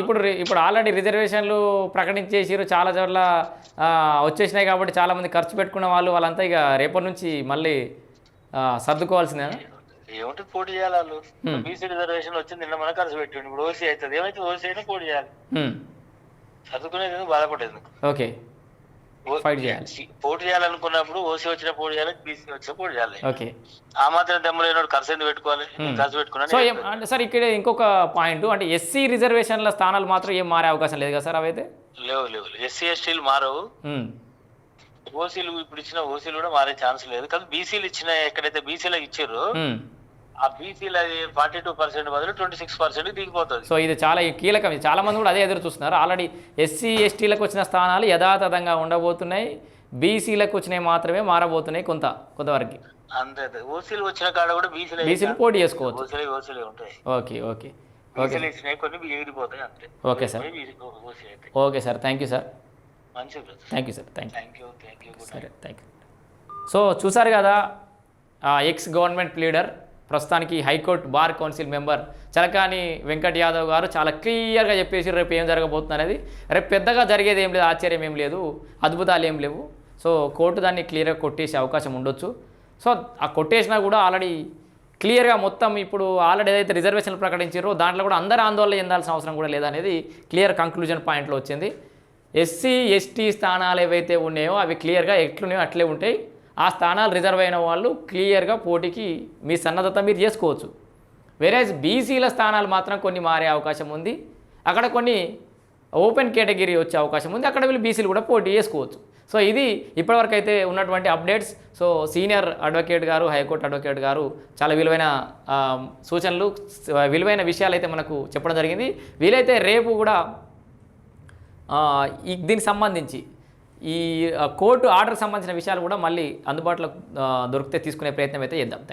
ఇప్పుడు ఇప్పుడు ఆల్రెడీ రిజర్వేషన్లు ప్రకటించేసిరు చాలా చోట్ల వచ్చేసినాయి కాబట్టి చాలా మంది ఖర్చు పెట్టుకున్న వాళ్ళు వాళ్ళంతా ఇక రేపటి నుంచి మళ్ళీ సర్దుకోవాల్సిందే ఏముంటుంది పోటీ చేయాలి వాళ్ళు. బీసీ రిజర్వేషన్ వచ్చింది నిన్న మన ఖర్చు పెట్టిండు. ఇప్పుడు ఓసీ అవుతుంది ఏమైతే ఓసీ అయినా పోటీ చేయాలి. ఎందుకు? బాధపడేది? ఓకే. ఫైట్ చేయాలి. పోటీ చేయాలనుకున్నప్పుడు ఓసీ వచ్చిన పోటీ చేయాలి బీసీ వచ్చిన పోటీ చేయాలి. ఓకే. ఆ మాత్రం దెమ్మ లేనోడు ఖర్చు ఎందుకు పెట్టుకోవాలి? ఖర్చు పెట్టుకున్నాను సో ఏం అంటే సార్ ఇక్కడ ఇంకొక పాయింట్ అంటే ఎస్సీ రిజర్వేషన్ల స్థానాలు మాత్రం ఏం మారే అవకాశం లేదు కదా సార్ అవైతే? లేవు లేవు. ఎస్సీ ఎస్టీలు మారవు. ఓసీలు ఇప్పుడు ఇచ్చిన ఓసీలు కూడా మారే ఛాన్స్ లేదు. కానీ బీసీలు ఇచ్చిన ఎక్కడైతే బీసీలకు ఇచ్చారో ఉమ్. ఆ బీసీలు అది ఫార్టీ టూ పర్సెంట్ బదులు ట్వంటీ సిక్స్ పర్సెంట్ దిగిపోతుంది. సో ఇది చాలా కీలకం. చాలా మంది కూడా అదే ఎదురు చూస్తున్నారు. ఆల్రెడీ ఎస్సీ ఎస్టీలకు వచ్చిన స్థానాలు యథాతథంగా ఉండబోతున్నాయి. బీసీలకు వచ్చినవి మాత్రమే మారబోతున్నాయి కొంత కొంతవరకు. అంతే. ఓసీలు వచ్చిన కాడ కూడా బీసీలు బీసీలు పోటీ చేసుకోవచ్చు. ఓసీలు ఓసీలు ఉంటాయి. Okay okay. అంతే. Okay sir. Okay sir. Thank you sir thank you sir thank you సరే థ్యాంక్ యూ సో చూసారు కదా ఎక్స్ గవర్నమెంట్ లీడర్ ప్రస్తుతానికి high court bar council member Chalakani Venkat Yadav garu చాలా క్లియర్గా చెప్పేసి రేపు ఏం జరగబోతుంది అనేది రేపు పెద్దగా జరిగేది ఏం లేదు ఆశ్చర్యం ఏం లేదు అద్భుతాలు ఏం లేవు. సో కోర్టు దాన్ని క్లియర్గా కొట్టేసే అవకాశం ఉండొచ్చు. సో ఆ కొట్టేసినా కూడా ఆల్రెడీ క్లియర్గా మొత్తం ఇప్పుడు ఆల్రెడీ ఏదైతే రిజర్వేషన్లు ప్రకటించారో దాంట్లో కూడా అందరూ ఆందోళన చెందాల్సిన అవసరం కూడా లేదనేది క్లియర్ కంక్లూజన్ పాయింట్లో వచ్చింది. ఎస్సీ ఎస్టీ స్థానాలు ఏవైతే ఉన్నాయో అవి క్లియర్గా ఎట్లున్నాయో అట్లే ఉంటాయి. ఆ స్థానాలు రిజర్వ్ అయిన వాళ్ళు క్లియర్గా పోటీకి మీ సన్నద్ధత మీరు చేసుకోవచ్చు. వేరేజ్ బీసీల స్థానాలు మాత్రం కొన్ని మారే అవకాశం ఉంది. అక్కడ కొన్ని ఓపెన్ కేటగిరీ వచ్చే అవకాశం ఉంది. అక్కడ వీళ్ళు బీసీలు కూడా పోటీ చేసుకోవచ్చు. సో ఇది ఇప్పటివరకు అయితే ఉన్నటువంటి updates. So senior advocate garu high court advocate garu చాలా విలువైన సూచనలు విలువైన విషయాలు అయితే మనకు చెప్పడం జరిగింది. వీలైతే రేపు కూడా దీనికి సంబంధించి ఈ కోర్టు ఆర్డర్ సంబంధించిన విషయాలు కూడా మళ్ళీ అందుబాటులో దొరికితే తీసుకునే ప్రయత్నం అయితే చేద్దాం.